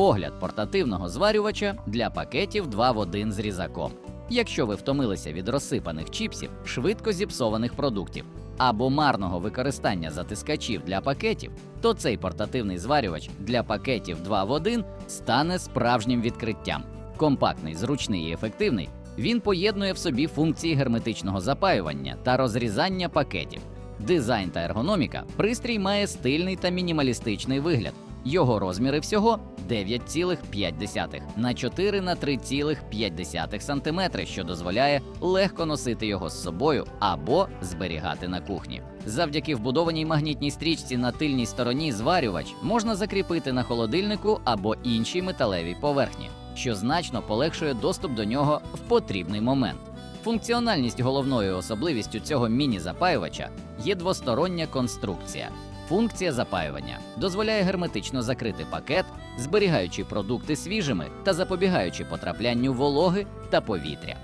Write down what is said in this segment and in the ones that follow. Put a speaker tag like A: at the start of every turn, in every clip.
A: Огляд портативного зварювача для пакетів 2 в 1 з різаком. Якщо ви втомилися від розсипаних чіпсів, швидко зіпсованих продуктів або марного використання затискачів для пакетів, то цей портативний зварювач для пакетів 2 в 1 стане справжнім відкриттям. Компактний, зручний і ефективний, він поєднує в собі функції герметичного запаювання та розрізання пакетів. Дизайн та ергономіка пристрій має стильний та мінімалістичний вигляд. Його розміри всього 9,5 на 4 на 3,5 см, що дозволяє легко носити його з собою або зберігати на кухні. Завдяки вбудованій магнітній стрічці на тильній стороні зварювач можна закріпити на холодильнику або іншій металевій поверхні, що значно полегшує доступ до нього в потрібний момент. Функціональність головною особливістю цього міні-запаювача є двостороння конструкція. Функція запаювання дозволяє герметично закрити пакет, зберігаючи продукти свіжими та запобігаючи потраплянню вологи та повітря.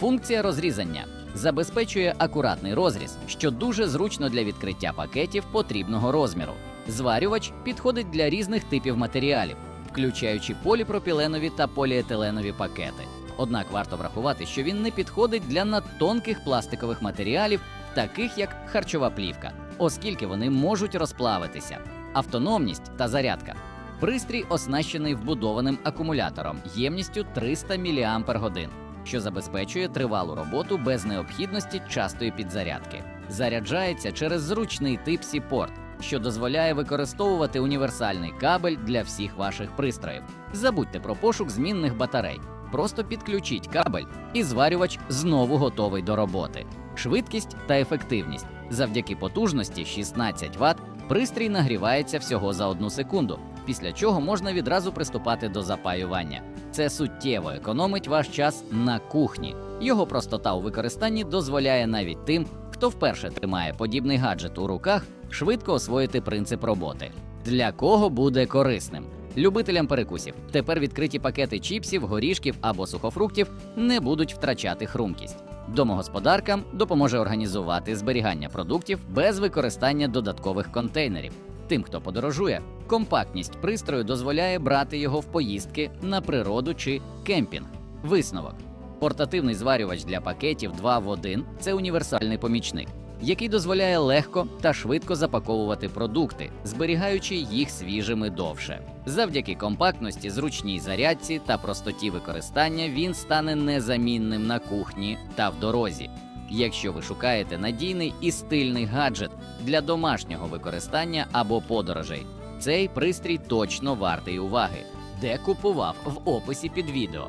A: Функція розрізання забезпечує акуратний розріз, що дуже зручно для відкриття пакетів потрібного розміру. Зварювач підходить для різних типів матеріалів, включаючи поліпропіленові та поліетиленові пакети. Однак варто врахувати, що він не підходить для надтонких пластикових матеріалів, таких як харчова плівка, оскільки вони можуть розплавитися. Автономність та зарядка. Пристрій оснащений вбудованим акумулятором ємністю 300 мАч, що забезпечує тривалу роботу без необхідності частої підзарядки. Заряджається через зручний тип C-порт, що дозволяє використовувати універсальний кабель для всіх ваших пристроїв. Забудьте про пошук змінних батарей. Просто підключіть кабель, і зварювач знову готовий до роботи. Швидкість та ефективність. Завдяки потужності 16 Вт пристрій нагрівається всього за одну секунду, після чого можна відразу приступати до запаювання. Це суттєво економить ваш час на кухні. Його простота у використанні дозволяє навіть тим, хто вперше тримає подібний гаджет у руках, швидко освоїти принцип роботи. Для кого буде корисним? Любителям перекусів тепер відкриті пакети чіпсів, горішків або сухофруктів не будуть втрачати хрумкість. Домогосподаркам допоможе організувати зберігання продуктів без використання додаткових контейнерів. Тим, хто подорожує, компактність пристрою дозволяє брати його в поїздки на природу чи кемпінг. Висновок: портативний зварювач для пакетів 2 в 1 – це універсальний помічник, який дозволяє легко та швидко запаковувати продукти, зберігаючи їх свіжими довше. Завдяки компактності, зручній зарядці та простоті використання він стане незамінним на кухні та в дорозі. Якщо ви шукаєте надійний і стильний гаджет для домашнього використання або подорожей, цей пристрій точно вартий уваги. Де купував в описі під відео.